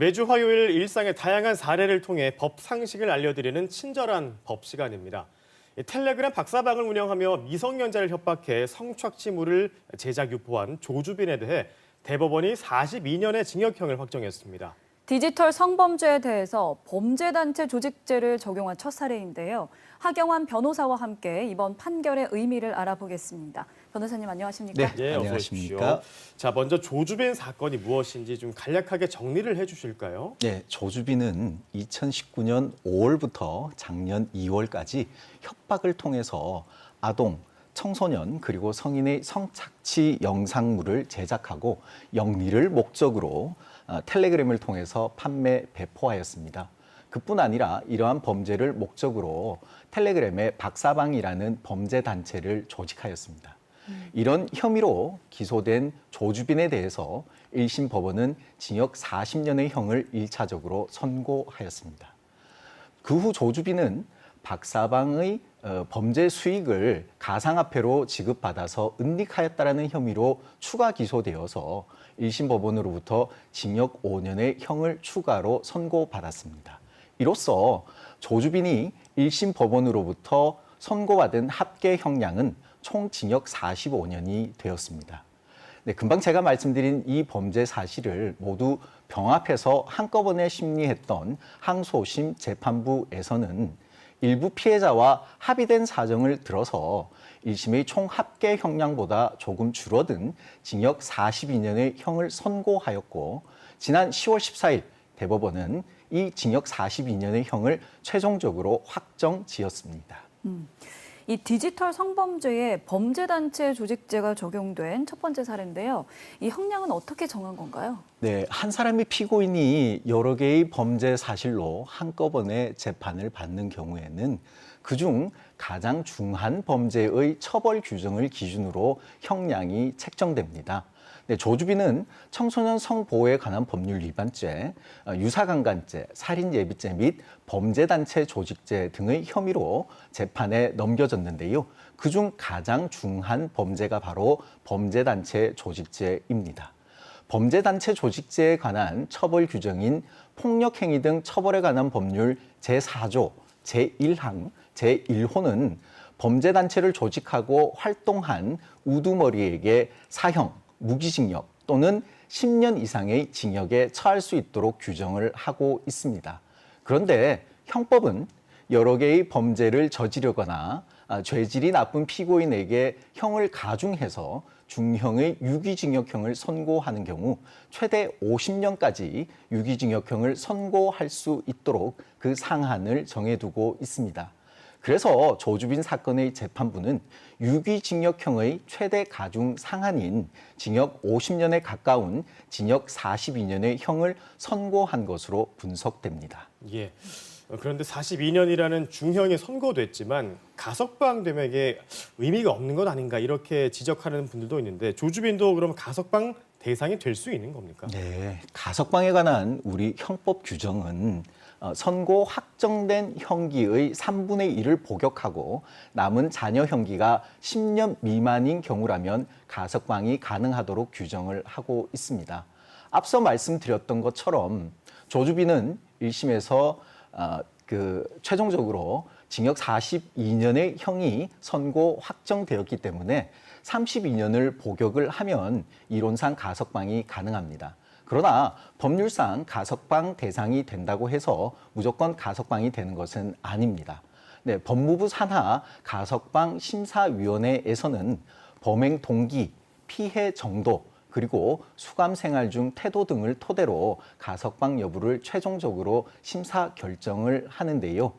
매주 화요일 일상의 다양한 사례를 통해 법 상식을 알려드리는 친절한 법 시간입니다. 이 텔레그램 박사방을 운영하며 미성년자를 협박해 성착취물을 제작 유포한 조주빈에 대해 대법원이 42년의 징역형을 확정했습니다. 디지털 성범죄에 대해서 범죄단체 조직죄를 적용한 첫 사례인데요. 하경환 변호사와 함께 이번 판결의 의미를 알아보겠습니다. 변호사님 안녕하십니까? 네. 예, 어서 안녕하십니까? 자, 먼저 조주빈 사건이 무엇인지 좀 간략하게 정리를 해주실까요? 네, 조주빈은 2019년 5월부터 작년 2월까지 협박을 통해서 아동, 청소년 그리고 성인의 성착취 영상물을 제작하고 영리를 목적으로 어, 텔레그램을 통해서 판매 배포하였습니다. 그뿐 아니라 이러한 범죄를 목적으로 텔레그램의 박사방이라는 범죄 단체를 조직하였습니다. 이런 혐의로 기소된 조주빈에 대해서 1심 법원은 징역 40년의 형을 일차적으로 선고하였습니다. 그 후 조주빈은 박사방의 어, 범죄 수익을 가상화폐로 지급받아서 은닉하였다라는 혐의로 추가 기소되어서 1심 법원으로부터 징역 5년의 형을 추가로 선고받았습니다. 이로써 조주빈이 1심 법원으로부터 선고받은 합계 형량은 총 징역 45년이 되었습니다. 네, 금방 제가 말씀드린 이 범죄 사실을 모두 병합해서 한꺼번에 심리했던 항소심 재판부에서는 일부 피해자와 합의된 사정을 들어서 1심의 총 합계 형량보다 조금 줄어든 징역 42년의 형을 선고하였고 지난 10월 14일 대법원은 이 징역 42년의 형을 최종적으로 확정 지었습니다. 이 디지털 성범죄에 범죄단체 조직죄가 적용된 첫 번째 사례인데요. 이 형량은 어떻게 정한 건가요? 네, 한 사람의 피고인이 여러 개의 범죄 사실로 한꺼번에 재판을 받는 경우에는 그중 가장 중한 범죄의 처벌 규정을 기준으로 형량이 책정됩니다. 네, 조주빈은 청소년 성보호에 관한 법률 위반죄, 어, 유사강간죄, 살인예비죄 및 범죄단체 조직죄 등의 혐의로 재판에 넘겨졌는데요. 그중 가장 중한 범죄가 바로 범죄단체 조직죄입니다. 범죄단체 조직죄에 관한 처벌 규정인 폭력행위 등 처벌에 관한 법률 제4조 제1항 제1호는 범죄단체를 조직하고 활동한 우두머리에게 사형, 무기징역 또는 10년 이상의 징역에 처할 수 있도록 규정을 하고 있습니다. 그런데 형법은 여러 개의 범죄를 저지르거나 아, 죄질이 나쁜 피고인에게 형을 가중해서 중형의 유기징역형을 선고하는 경우 최대 50년까지 유기징역형을 선고할 수 있도록 그 상한을 정해두고 있습니다. 그래서 조주빈 사건의 재판부는 유기징역형의 최대 가중 상한인 징역 50년에 가까운 징역 42년의 형을 선고한 것으로 분석됩니다. 예. 어, 그런데 42년이라는 중형이 선고됐지만 가석방 되면에 의미가 없는 것 아닌가 이렇게 지적하는 분들도 있는데 조주빈도 그럼 가석방 대상이 될 수 있는 겁니까? 네, 가석방에 관한 우리 형법 규정은 어, 선고 확정된 형기의 3분의 1을 복역하고 남은 잔여 형기가 10년 미만인 경우라면 가석방이 가능하도록 규정을 하고 있습니다. 앞서 말씀드렸던 것처럼 조주빈은 1심에서 어, 그 최종적으로 징역 42년의 형이 선고 확정되었기 때문에 32년을 복역을 하면 이론상 가석방이 가능합니다. 그러나 법률상 가석방 대상이 된다고 해서 무조건 가석방이 되는 것은 아닙니다. 네, 법무부 산하 가석방 심사위원회에서는 범행 동기, 피해 정도, 그리고 수감 생활 중 태도 등을 토대로 가석방 여부를 최종적으로 심사 결정을 하는데요.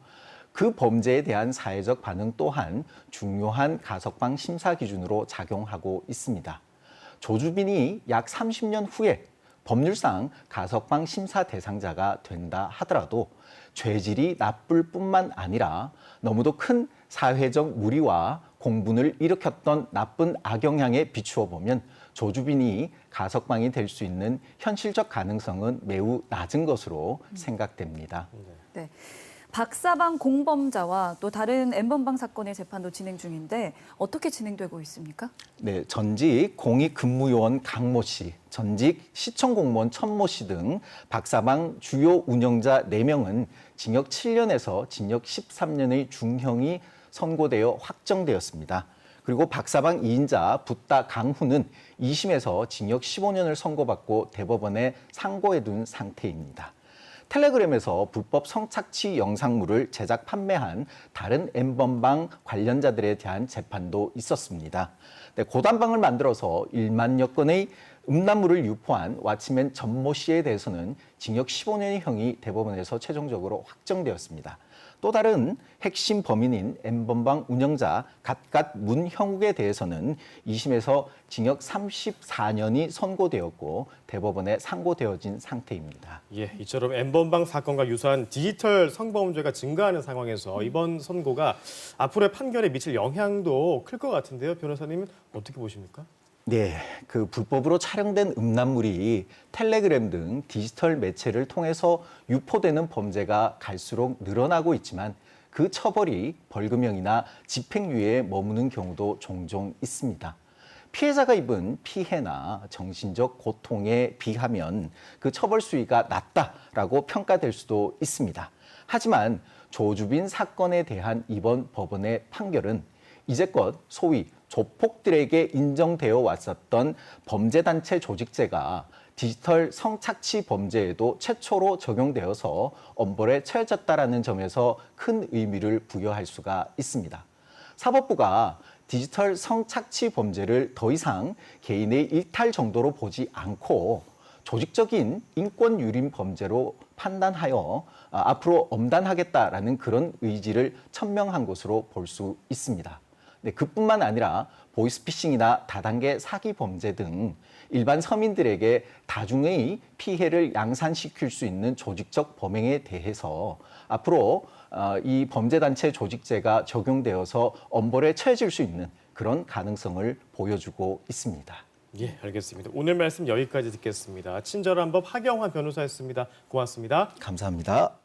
그 범죄에 대한 사회적 반응 또한 중요한 가석방 심사 기준으로 작용하고 있습니다. 조주빈이 약 30년 후에 법률상 가석방 심사 대상자가 된다 하더라도 죄질이 나쁠 뿐만 아니라 너무도 큰 사회적 무리와 공분을 일으켰던 나쁜 악영향에 비추어 보면 조주빈이 가석방이 될 수 있는 현실적 가능성은 매우 낮은 것으로 생각됩니다. 네. 박사방 공범자와 또 다른 엠번방 사건의 재판도 진행 중인데 어떻게 진행되고 있습니까? 네, 전직 공익 근무요원 강모 씨, 전직 시청 공무원 천모 씨 등 박사방 주요 운영자 4명은 징역 7년에서 징역 13년의 중형이 선고되어 확정되었습니다. 그리고 박사방 2인자 붓다 강훈은 2심에서 징역 15년을 선고받고 대법원에 상고해둔 상태입니다. 텔레그램에서 불법 성착취 영상물을 제작 판매한 다른 엠번방 관련자들에 대한 재판도 있었습니다. 네, 고단방을 만들어서 1만여 건의 음란물을 유포한 왓츠맨 전모 씨에 대해서는 징역 15년의 형이 대법원에서 최종적으로 확정되었습니다. 또 다른 핵심 범인인 엠번방 운영자 갓갓 문형욱에 대해서는 2심에서 징역 34년이 선고되었고 대법원에 상고되어진 상태입니다. 예, 이처럼 엠번방 사건과 유사한 디지털 성범죄가 증가하는 상황에서 이번 선고가 앞으로의 판결에 미칠 영향도 클 것 같은데요. 변호사님은 어떻게 보십니까? 네, 그 불법으로 촬영된 음란물이 텔레그램 등 디지털 매체를 통해서 유포되는 범죄가 갈수록 늘어나고 있지만 그 처벌이 벌금형이나 집행유예에 머무는 경우도 종종 있습니다. 피해자가 입은 피해나 정신적 고통에 비하면 그 처벌 수위가 낮다라고 평가될 수도 있습니다. 하지만 조주빈 사건에 대한 이번 법원의 판결은 이제껏 소위 조폭들에게 인정되어 왔었던 범죄단체 조직죄가 디지털 성착취 범죄에도 최초로 적용되어서 엄벌에 처해졌다라는 점에서 큰 의미를 부여할 수가 있습니다. 사법부가 디지털 성착취 범죄를 더 이상 개인의 일탈 정도로 보지 않고 조직적인 인권 유린 범죄로 판단하여 아, 앞으로 엄단하겠다라는 그런 의지를 천명한 것으로 볼 수 있습니다. 네, 그뿐만 아니라 보이스피싱이나 다단계 사기 범죄 등 일반 서민들에게 다중의 피해를 양산시킬 수 있는 조직적 범행에 대해서 앞으로 어, 이 범죄단체 조직죄가 적용되어서 엄벌에 처해질 수 있는 그런 가능성을 보여주고 있습니다. 예, 알겠습니다. 오늘 말씀 여기까지 듣겠습니다. 친절한 법 하경화 변호사였습니다. 고맙습니다. 감사합니다.